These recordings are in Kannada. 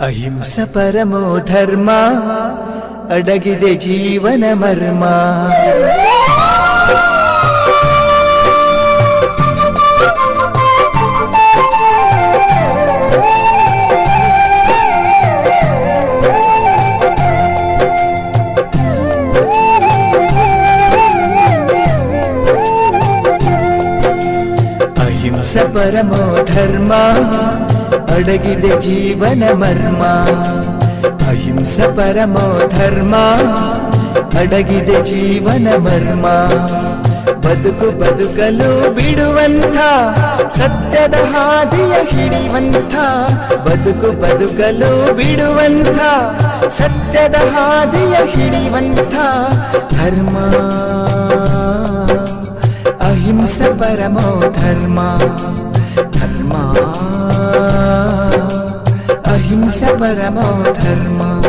ಅಹಿಂಸ ಪರಮೋ ಧರ್ಮ ಅಡಗಿದೆ ಜೀವನ ಮರ್ಮ ಅಹಿಂಸ ಪರಮೋ ಧರ್ಮ ಅಡಗಿದೆ ಜೀವನ ಮರ್ಮ, ಅಹಿಂಸ ಪರಮೋ ಧರ್ಮ, ಅಡಗಿದೆ ಜೀವನ ಮರ್ಮ. ಬದುಕು ಬದುಕಲು ಬಿಡುವಂಥ, ಸತ್ಯದ ಹಾದಿಯ ಹಿಡಿಯುವಂಥ, ಬದುಕು ಬದುಕಲು ಬಿಡುವಂಥ, ಸತ್ಯದ ಹಾದಿಯ ಹಿಡಿಯುವಂಥ ಧರ್ಮ. ಅಹಿಂಸ ಪರಮೋ ಧರ್ಮ. పరమో ధర్మ.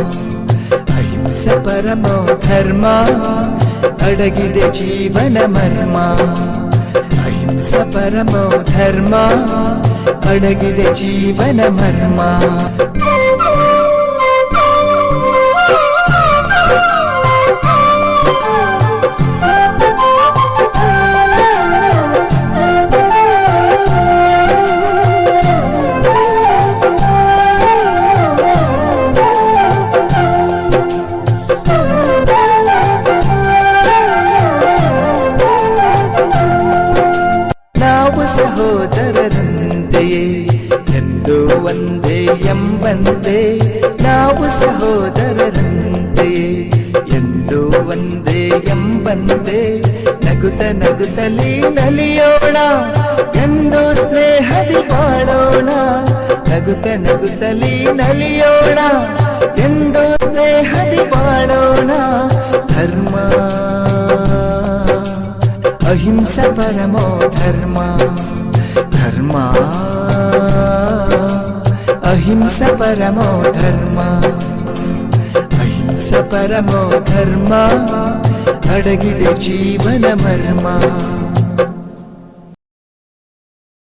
అహింస పరమో ధర్మ. అడగిదే జీవన మర్మ. అహింస పరమో ధర్మ. అడగిదే జీవన మర్మ. ಎಂಬಂತೆ ನಾವು ಸಹೋದರರಂತೆ, ಎಂದು ಒಂದೇ ಎಂಬಂತೆ, ನಗುತ ನಗುತ್ತಲಿ ನಲಿಯೋಣ, ಎಂದು ಸ್ನೇಹದಿ ಬಾಳೋಣ, ನಗುತ ನಗುತ್ತಲಿ ನಲಿಯೋಣ, ಎಂದು ಸ್ನೇಹದಿ ಬಾಳೋಣ, ಧರ್ಮ, ಅಹಿಂಸ ಪರಮೋ ಧರ್ಮ ಧರ್ಮ. అహింస పరమో ధర్మ. అహింస పరమో ధర్మ. అడగిద జీవన మర్మ.